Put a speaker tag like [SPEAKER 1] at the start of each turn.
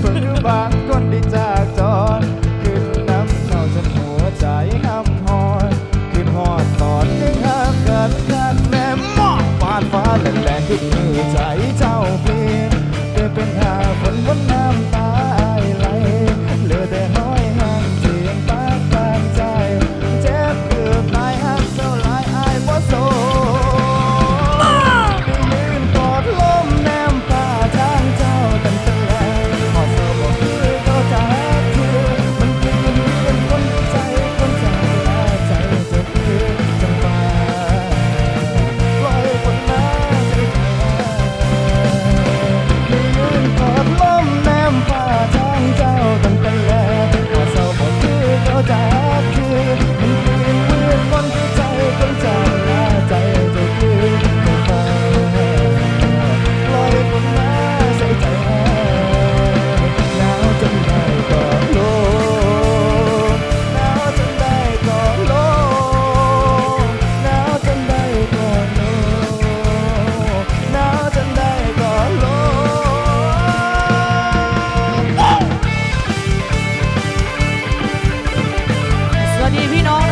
[SPEAKER 1] เพิ่งบางคนได้จากจอนขึ้นน้ำเน่าจนหัวใจห้ำหอนขึ้นหอดตอนยังห้ามกันกันแม่มอดฟาดฟ้าแหลกแหลกขึ้นมือใจ
[SPEAKER 2] You know.